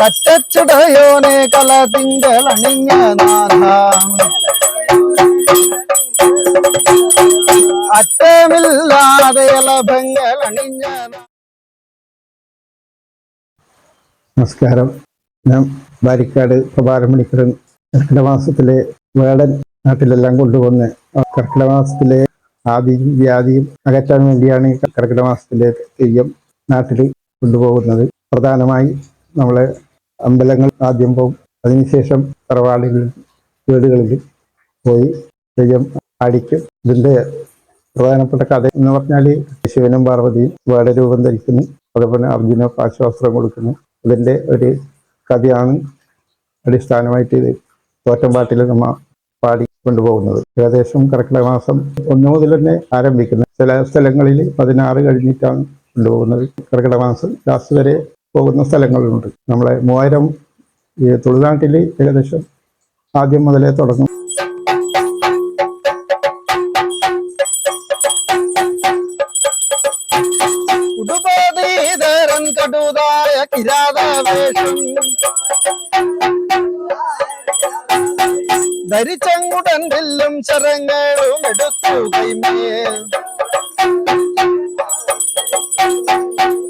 കറ്റച്ചുടയോനെ കല തിങ്കളണിഞ്ഞ നാഥ. നമസ്കാരം. ഞാൻ ബാരിക്കാട് പ്രഭാരമണിക്കരൻ കർക്കിടക മാസത്തിലെ വേടൻ നാട്ടിലെല്ലാം കൊണ്ടുവന്ന് കർക്കിടക മാസത്തിലെ ആദിയും വ്യാധിയും അകറ്റാൻ വേണ്ടിയാണ് ഈ തെയ്യം നാട്ടിൽ കൊണ്ടുപോകുന്നത്. പ്രധാനമായി നമ്മളെ അമ്പലങ്ങൾ ആദ്യം പോകും അതിനുശേഷം തറവാടുകളിൽ വീടുകളിൽ പോയി തെയ്യം ആടിക്കും ഇതിന്റെ പ്രധാനപ്പെട്ട കഥ എന്ന് പറഞ്ഞാൽ ശിവനും പാർവതിയും വേടരൂപം ധരിക്കുന്നു. അതേപോലെ അർജുന പാശ്വാസ്ത്രം കൊടുക്കുന്നു. അതിന്റെ ഒരു കഥയാണ് അടിസ്ഥാനമായിട്ട് ഇത് തോറ്റമ്പാട്ടിൽ നമ്മ പാടി കൊണ്ടുപോകുന്നത്. ഏകദേശം കർക്കിടക മാസം ഒന്ന് മുതൽ തന്നെ ആരംഭിക്കുന്നത് ചില സ്ഥലങ്ങളിൽ പതിനാറ് കഴിഞ്ഞിട്ടാണ് കൊണ്ടുപോകുന്നത്. കർക്കിടക മാസം ലാസ്റ്റ് വരെ പോകുന്ന സ്ഥലങ്ങളുണ്ട്. നമ്മളെ മൂവായിരം ഈ തുളുനാട്ടിൽ ഏകദേശം ആദ്യം മുതലേ തുടങ്ങും. വില്ലും ചരങ്ങളും എടുത്തു കൈമേൽ.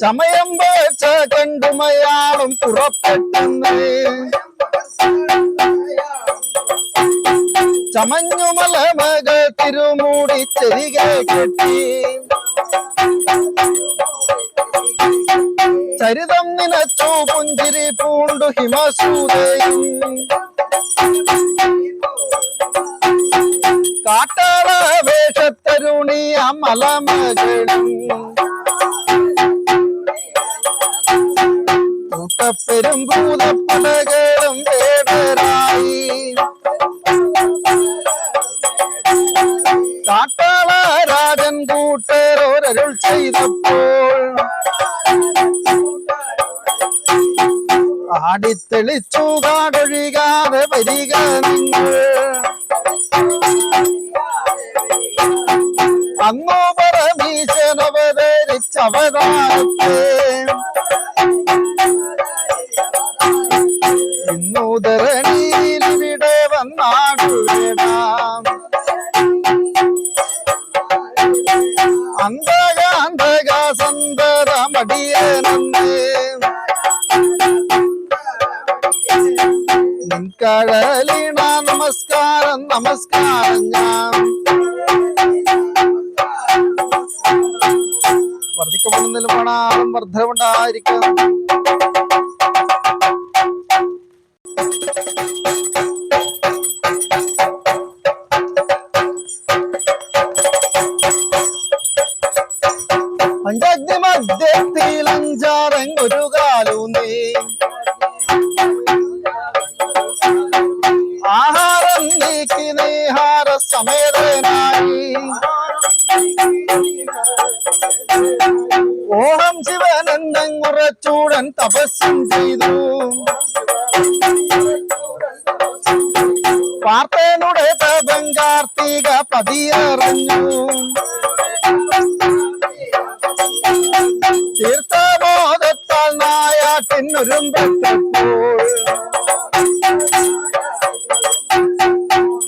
ചമയം വേച്ച കണ്ടുമയാളും പുറപ്പെട്ടെന്ന്. ചമഞ്ഞുമല മക തിരുമൂടി ചെരികെ കെട്ടി. ചരിതം നിനച്ചു പുഞ്ചിരി പൂണ്ടു ഹിമസൂതയും. കാട്ടാള വേഷത്തരുണിയ മലമകളും കൂട്ടപ്പെരുമ്പൂതപ്പടകളും വേടരായി. കാട്ടാള രാജൻ കൂട്ടരോരരുൾ ചെയ്തപ്പോൾ ആടിത്തെളിച്ചു കാടൊഴികാതെ വരിക നിങ്ങൾ. അന്നോ പരമീശനവതരിച്ചവതാരത്തെ നമസ്കാരം. ഞാൻ വർദ്ധിക്കപ്പെടുന്നതിൽ പണാലും വർദ്ധനമുണ്ടായിരിക്കും പഞ്ചാഗ്നി മധ്യത്തിൽ അഞ്ചാറങ്ങൊരു കാലൂന്നേ. ശിവനന്ദങ്ങുറച്ചൂടൻ തപസ്സും ചെയ്തു. പാർത്തേനുടെ തപം കാർത്തിക പതിയറിഞ്ഞു. തീർത്ഥബോധത്താൽ നായാട്ടിനൊരുമ്പെട്ടപ്പോൾ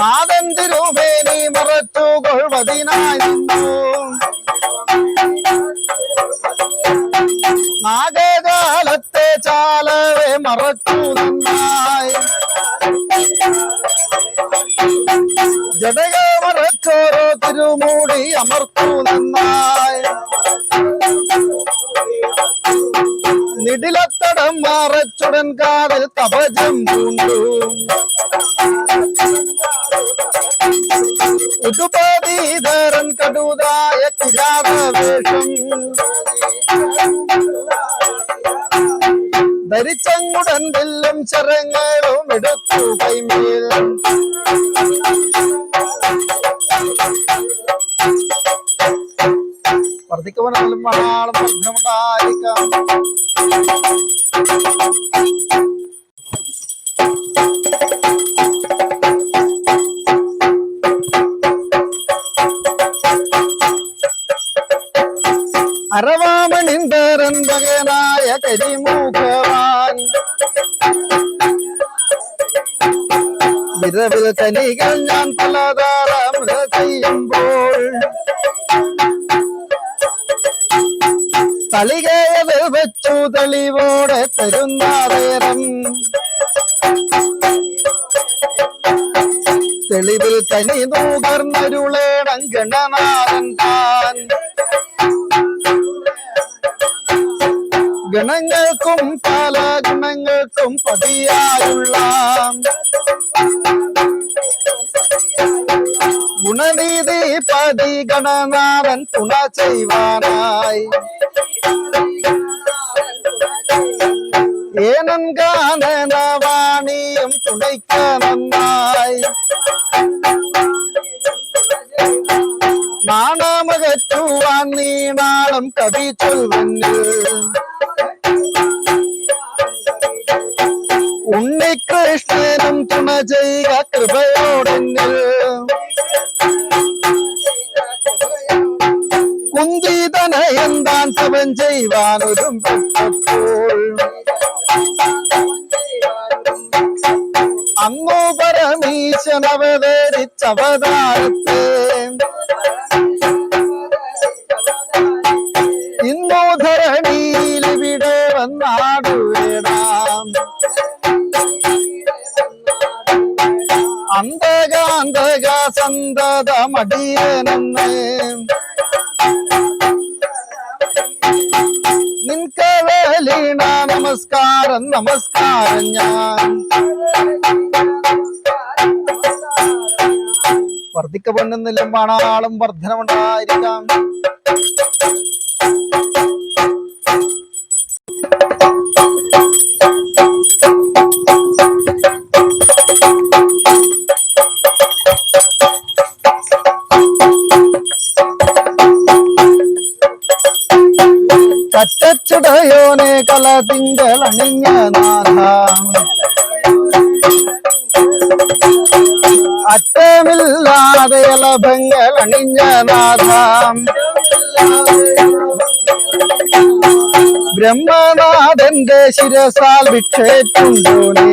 നാദൻ തിരുമേനി മറച്ചു കൊൾവതിനായിരുന്നു ചാലവെ മറച്ചു നന്നായി. ജടക മറച്ചോരോ തിരുമൂടി അമർത്തു നന്നായി. നിടിലത്തടം മറച്ചുടൻ കാതിൽ കവചം പൂണ്ടു. ഉടുപതീധരൻ കടുതായ കിരാതവേഷം ധരിച്ചങ്ങുടൻ വെല്ലും ചരങ്ങളും എടുത്തു കൈമേൽ. വർദ്ധിക്കുവാനും മഹാളം വർദ്ധമുണ്ടായിരിക്കാം Thank മകനായ കനികൾ ഞാൻ പലതാരം ചെയ്യുമ്പോൾ തളികയിൽ വെച്ചു തെളിവോടെ തരുന്ന നേരം തെളിവിൽ തനി നൂകർന്നരുളേണം ഗണനാഥൻ താൻ. ഗണങ്ങൾക്കും പല ഗുണങ്ങൾക്കും പതിയായുള്ള. ഗുണനീതി പതി ഗണനാഥൻ തുണ ചെയ്യുവാനായി. ഏനം ഗാനനവാണിയും തുണയ്ക്ക നന്നായി നാണമകറ്റുവാൻ നീണാളം കവി ചൊൽവന്നിൽ ഉണ്ണികൃഷ്ണനും തുണ ചെയ്യുക കൃപയോടെ കുന്തിതന എന്താൻ തവൻ ചെയ്യുവാൻ ഒരു അന്നു പരമീശൻ നിൻകവേലീണ നമസ്കാരം നമസ്കാരം ഞാൻ. വർദ്ധിക്ക പൊന്നുന്നിലും നിലമ്പാണാളും വർധനമുണ്ടായിരിക്കാം കറ്റച്ചുടയോനെ കല തിങ്കളണിഞ്ഞ നാഥ. അറ്റമില്ലാതെ ലഭങ്ങൾ അണിഞ്ഞ നാഥ. ബ്രഹ്മനാഥന്റെ ശിരസാൽ വിക്ഷേറ്റുണ്ടോനെ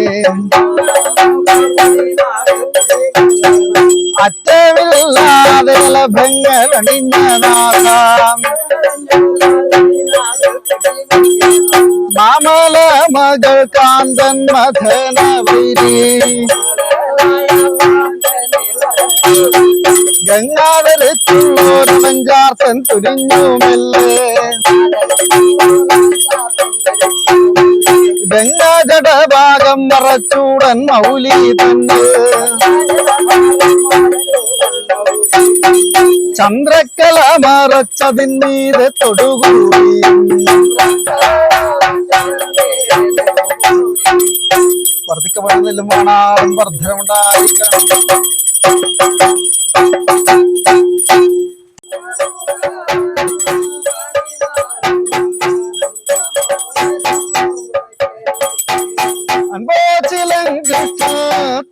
അറ്റമില്ലാതെ മാമല മകൾ കാന്തൻ മഥന ഗംഗാധരച്ചോരമഞ്ചാർത്തൻ തുരിഞ്ഞുമല്ലേ? ഗംഗാജടഭാഗം മറച്ചൂടൻ മൗലി തന്നെ. ചന്ദ്രക്കല മറച്ചതിന്മീതെ തൊടുകൂടി. വർദ്ധിക്കപ്പെടുന്നില്ലും വേണം വർദ്ധനമുണ്ടായിരിക്കണം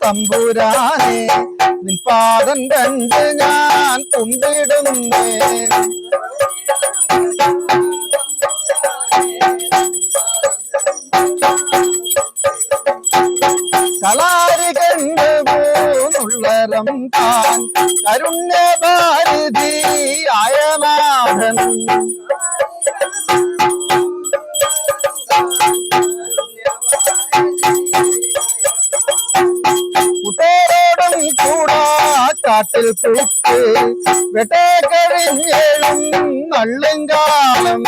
തമ്പുരാനെ നിൻ പാദം കണ്ട് ഞാൻ കുമ്പിടുന്നേ. உலகம் தான். கருண பாரதி அயநாதன் உத்தரோடும் கூட காட்டில் குளித்து வெட்டக்கரிஞ்சேழும் நல்லங்காலம்.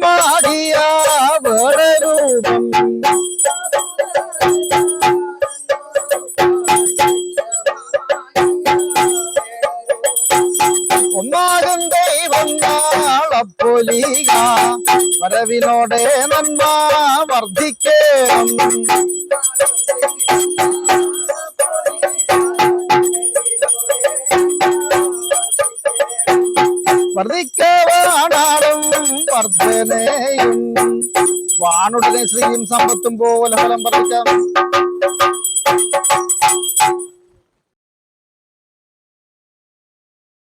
വരവിനോടെ നന്മ വർദ്ധിക്കേ. വർദ്ധിക്കവാടാടും വർദ്ധനയും. വാണുടനെ ശ്രീയും സമ്പത്തും പോലെ ഫലം വർദ്ധിക്കാം.